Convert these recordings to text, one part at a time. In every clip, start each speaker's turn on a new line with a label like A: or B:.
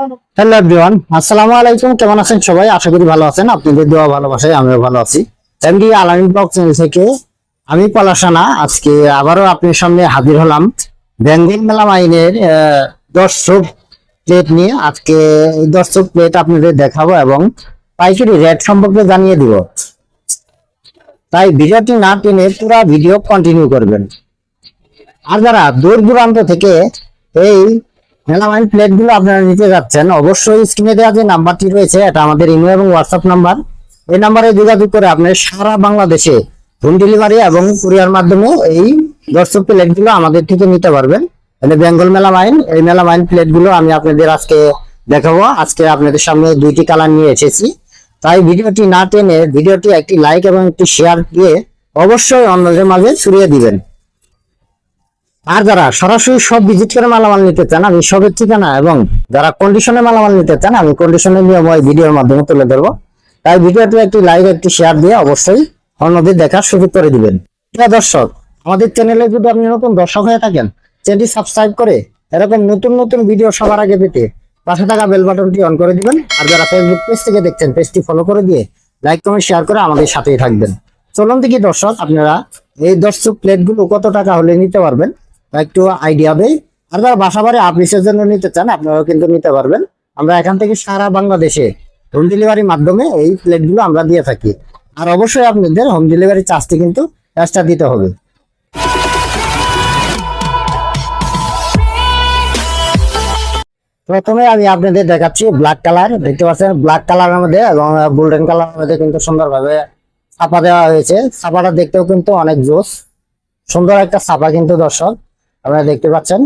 A: Hello everyone, আসসালামু আলাইকুম। কেমন আছেন সবাই? আশা করি ভালো আছেন। আপনাদের ভালোবাসায় আমিও ভালো আছি। আলামিন ব্লগ চ্যানেল থেকে আমি পলাশানা। আজকে আবারও আপনার সামনে হাজির হলাম বেঙ্গল মেলা মাইনের দর্শক প্লেট নিয়ে। আজকে দর্শক প্লেট আপনাদের দেখাবো এবং পাইকারি রেট সম্পর্কে জানিয়ে দিব। তাই ভিডিওটি না টেনে পুরো ভিডিও কন্টিনিউ করবেন। আর যারা দূর দূরান্ত থেকে এই মেলামাইন প্লেটগুলো আপনারা নিতে যাচ্ছেন, অবশ্যই স্ক্রিনে দেওয়া যে নাম্বারটি রয়েছে, এটা আমাদের ইমেল এবং হোয়াটসঅ্যাপ নাম্বার। এই নাম্বারে যোগাযোগ করে আপনি সারা বাংলাদেশে হোম ডেলিভারি এবং কুরিয়ার মাধ্যমে এই দর্শক প্লেটগুলো আমাদের থেকে নিতে পারবেন। মানে বেঙ্গল মেলামাইন এই মেলামাইন প্লেটগুলো আমি আপনাদের আজকে দেখাবো। আজকে আপনাদের সামনে দুইটি কালার নিয়ে এসেছি। তাই ভিডিওটি না টেনে, ভিডিওটি একটি লাইক এবং একটি শেয়ার দিয়ে অবশ্যই অন্যদের মাঝে ছড়িয়ে দিবেন। আর যারা সরাসরি সব ভিজিট করে মালামাল নিতে চান, আমি সবের ঠিকানা এবং যারা কন্ডিশনে মালামাল নিতে চান, আমি কন্ডিশনের নিয়ম ভিডিওর মাধ্যমে তুলে ধরবো। তাই ভিডিওটি একটি লাইক একটি শেয়ার দিয়ে অবশ্যই অন্যদের দেখার সুযোগ করে দিবেন। প্রিয় দর্শক, আমাদের চ্যানেলে যদি আপনি নতুন দর্শক হয়ে থাকেন চ্যানেলটি সাবস্ক্রাইব করে এরকম নতুন নতুন ভিডিও সবার আগে পেতে পাশে থাকা বেল বাটনটি অন করে দিবেন। আর যারা ফেসবুক পেজ থেকে দেখছেন পেজটি ফলো করে দিয়ে লাইক কমেন্ট শেয়ার করে আমাদের সাথেই থাকবেন। চলুন দেখি দর্শক, আপনারা এই দর্শক প্লেটগুলো কত টাকা হলে নিতে পারবেন? একটু আইডিয়া দেই। আর যারা বাসা বাড়ি আপিসের জন্য নিতে চান, আপনারাও কিন্তু নিতে পারবেন। আমরা এখান থেকে সারা বাংলাদেশে হোম ডেলিভারির মাধ্যমে এই প্লেটগুলো আমরা দিয়ে থাকি। আর অবশ্যই আপনাদের হোম ডেলিভারি চার্জটি কিন্তু এক্সট্রা দিতে হবে। প্রথমে আমি আপনাদের দেখাচ্ছি ব্ল্যাক কালার দেখতে পাচ্ছেন? ব্ল্যাক কালারের মধ্যে এবং গোল্ডেন কালারের মধ্যে কিন্তু সুন্দরভাবে ছাপা দেওয়া হয়েছে। ছাপাটা দেখতেও কিন্তু অনেক জোস। সুন্দর একটা ছাপা কিন্তু দর্শক। আপনারা দেখতে পাচ্ছেন?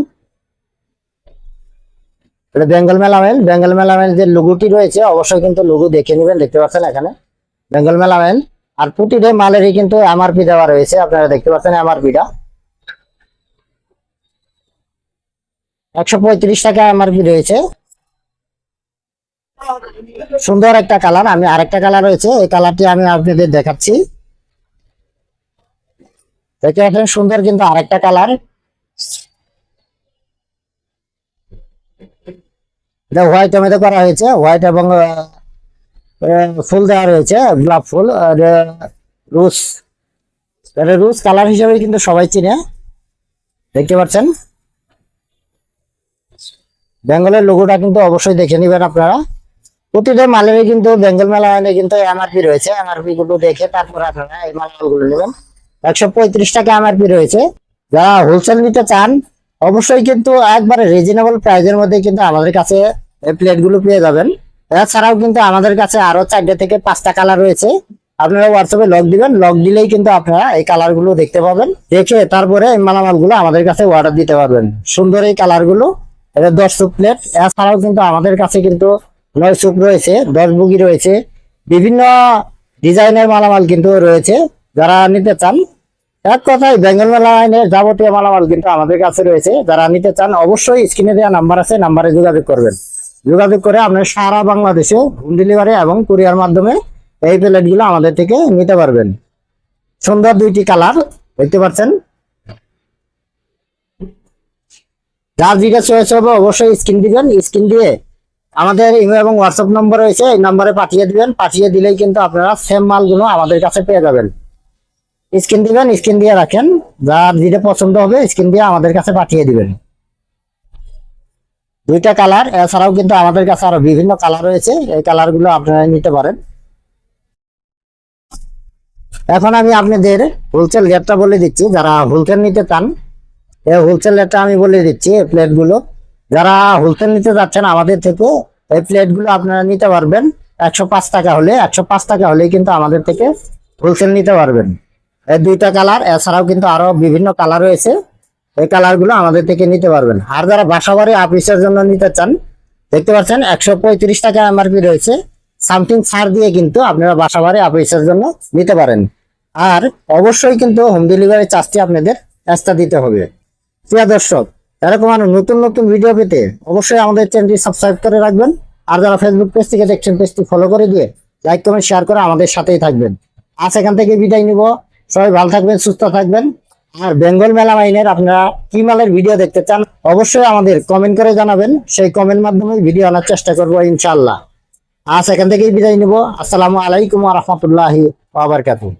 A: এটা বেঙ্গল মেলামেল। বেঙ্গল মেলামেল যে লুগুটি রয়েছে, অবশ্যই কিন্তু লুগু দেখে নেবেন। দেখতে পাচ্ছেন এখানে? বেঙ্গল মেলামেল। আর প্রতিটা মালেরই কিন্তু এমআরপি দেওয়া রয়েছে। আপনারা দেখতে পাচ্ছেন এমআরপিটা একশো পঁয়ত্রিশ টাকা এমআরপি রয়েছে। সুন্দর একটা কালার। আমি আরেকটা কালার রয়েছে। এই কালারটি আমি আপনাদের দেখাচ্ছি। দেখতে পাচ্ছেন সুন্দর কিন্তু আরেকটা কালার। এটা হোয়াইট টমেটো করা হয়েছে। হোয়াইট এবং ফুল দেওয়া রয়েছে, গোলাপ ফুল আর রুস। এটা রুস কালার হিসেবে কিন্তু সবাই চিনে। দেখতে পাচ্ছেন? বেঙ্গলের লোগোটা কিন্তু অবশ্যই দেখে নেবেন আপনারা। প্রতিটা মালেরই কিন্তু বেঙ্গল মেলা আইনে কিন্তু এমআরপি রয়েছে। এমআরপি গুলো দেখে তারপর আপনারা এই মালগুলো নেবেন। একশো পঁয়ত্রিশ টাকা এমআরপি রয়েছে? যারা হোলসেল নিতে চান, অবশ্যই কিন্তু একবারে রিজনেবল প্রাইজের মধ্যে কিন্তু আমাদের কাছে এই প্লেটগুলো পেয়ে যাবেন। এছাড়াও কিন্তু আমাদের কাছে আরও চারটে থেকে পাঁচটা কালার রয়েছে। আপনারা হোয়াটসঅ্যাপে লক দিবেন। লক দিলেই কিন্তু আপনারা এই কালারগুলো দেখতে পাবেন। দেখে তারপরে এই মালামালগুলো আমাদের কাছে অর্ডার দিতে পারবেন। সুন্দর এই কালারগুলো। এটা দশ সুপ প্লেট এছাড়াও কিন্তু আমাদের কাছে কিন্তু নয় সুপ রয়েছে, দশ বুগি রয়েছে। বিভিন্ন ডিজাইনের মালামাল কিন্তু রয়েছে। যারা নিতে চান এক কথায় বেঙ্গল মেলা আইনের যাবতীয় মালামাল কিন্তু আমাদের কাছে রয়েছে। যারা নিতে চান অবশ্যই স্ক্রিনে দেওয়া নাম্বার আছে, নাম্বারে যোগাযোগ করবেন। যোগাযোগ করে আপনার সারা বাংলাদেশে হোম ডেলিভারি এবং কুরিয়ার মাধ্যমে এই প্লেটগুলো আমাদের থেকে নিতে পারবেন। সুন্দর দুইটি কালার, দেখতে পাচ্ছেন? যার যেটা চয়েস হবে অবশ্যই স্ক্রিন দিবেন। স্ক্রিন দিয়ে আমাদের ইমেল এবং হোয়াটসঅ্যাপ নম্বর রয়েছে, এই নম্বরে পাঠিয়ে দিবেন। পাঠিয়ে দিলেই কিন্তু আপনারা সেম মালগুলো আমাদের কাছে পেয়ে যাবেন। স্ক্রিন দিবেন স্ক্রিন দিয়ে রাখেন। যার যেটা পছন্দ হবে স্ক্রিন দিয়ে আমাদের কাছে পাঠিয়ে দিবেন। দুইটা কালার, এছাড়াও কিন্তু আমাদের কাছে আরও বিভিন্ন কালার রয়েছে। এই কালারগুলো আপনারা নিতে পারেন। এখন আমি আপনাদের হোলসেল রেটটা বলে দিচ্ছি। যারা হোলসেল নিতে চান, এই হোলসেল রেটটা আমি বলে দিচ্ছি, এই প্লেটগুলো যারা হোলসেল নিতে যাচ্ছেন আমাদের থেকে, এই প্লেটগুলো আপনারা নিতে পারবেন। একশো পাঁচ টাকা হলে, একশো পাঁচ টাকা হলেই কিন্তু আমাদের থেকে হোলসেল নিতে পারবেন। এই দুইটা কালার এছাড়াও কিন্তু আরও বিভিন্ন কালার রয়েছে। এই কালারগুলো আমাদের থেকে নিতে পারবেন। আর যারা বাসা বাড়ি অফিসের জন্য নিতে চান, দেখতে পাচ্ছেন একশো পঁয়ত্রিশ টাকা এমআরপি রয়েছে। সামথিং ছাড় দিয়ে কিন্তু আপনারা বাসা বাড়ি অফিসের জন্য নিতে পারেন। আর অবশ্যই কিন্তু হোম ডেলিভারি চার্জটি আপনাদের এক্সট্রা দিতে হবে। প্রিয় দর্শক, এরকম আরও নতুন নতুন ভিডিও পেতে অবশ্যই আমাদের চ্যানেলটি সাবস্ক্রাইব করে রাখবেন। আর যারা ফেসবুক পেজ থেকে দেখছেন পেজটি ফলো করে দিয়ে লাইক কমেন্ট শেয়ার করে আমাদের সাথেই থাকবেন। আজ এখান থেকে বিদায় নিব। সবাই ভালো থাকবেন, সুস্থ থাকবেন। আর বেঙ্গল মেলা মাইনের আপনারা কি মালের ভিডিও দেখতে চান, অবশ্যই আমাদের কমেন্ট করে জানাবেন। সেই কমেন্ট মাধ্যমে ভিডিও আনার চেষ্টা করব ইনশাল্লাহ আজ এখান থেকেই বিদায় নিব। আসসালামু আলাইকুম রহমতুল্লাহি আবরকাতুহ